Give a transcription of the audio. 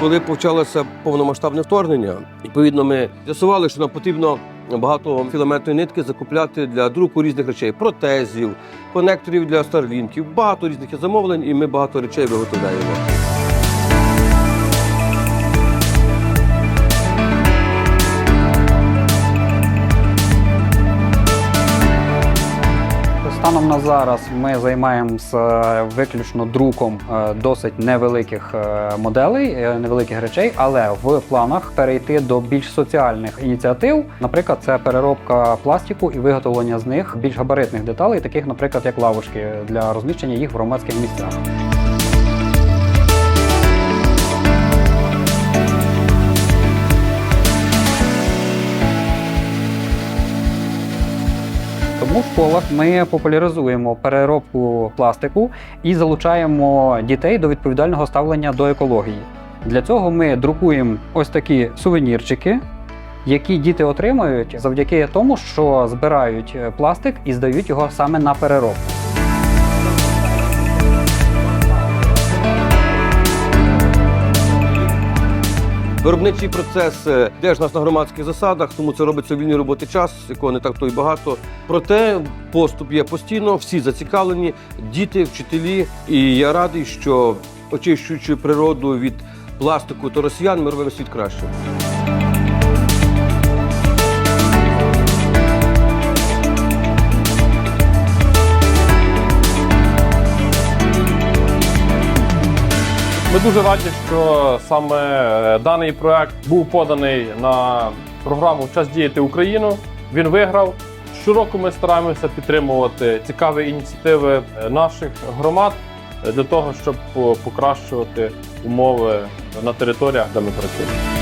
Коли почалося повномасштабне вторгнення, відповідно, ми з'ясували, що нам потрібно багато філаментної нитки закупляти для друку різних речей: протезів, конекторів для старлінків. Багато різних замовлень, і ми багато речей виготовляємо. Станом на зараз ми займаємося виключно друком е, досить невеликих е, моделей, е, невеликих речей, але в планах перейти до більш соціальних ініціатив. Наприклад, це переробка пластику і виготовлення з них більш габаритних деталей, таких, наприклад, як лавочки для розміщення їх в громадських місцях. Тому в школах ми популяризуємо переробку пластику і залучаємо дітей до відповідального ставлення до екології. Для цього ми друкуємо ось такі сувенірчики, які діти отримують завдяки тому, що збирають е, пластик і здають його саме на переробку. Виробничий процес е, теж нас на громадських засадах, тому це робиться вільні роботи час, якого не так то й багато. Проте поступ є постійно, всі зацікавлені, діти, вчителі. І я радий, що очищуючи природу від пластику та росіян, ми робимо світ краще. Ми дуже раді, що саме е, даний проект був поданий на програму Час діяти Україну. Він виграв. Щороку ми стараємося підтримувати цікаві ініціативи е, наших громад е, для того, щоб покращувати умови на територіях, де ми працюємо.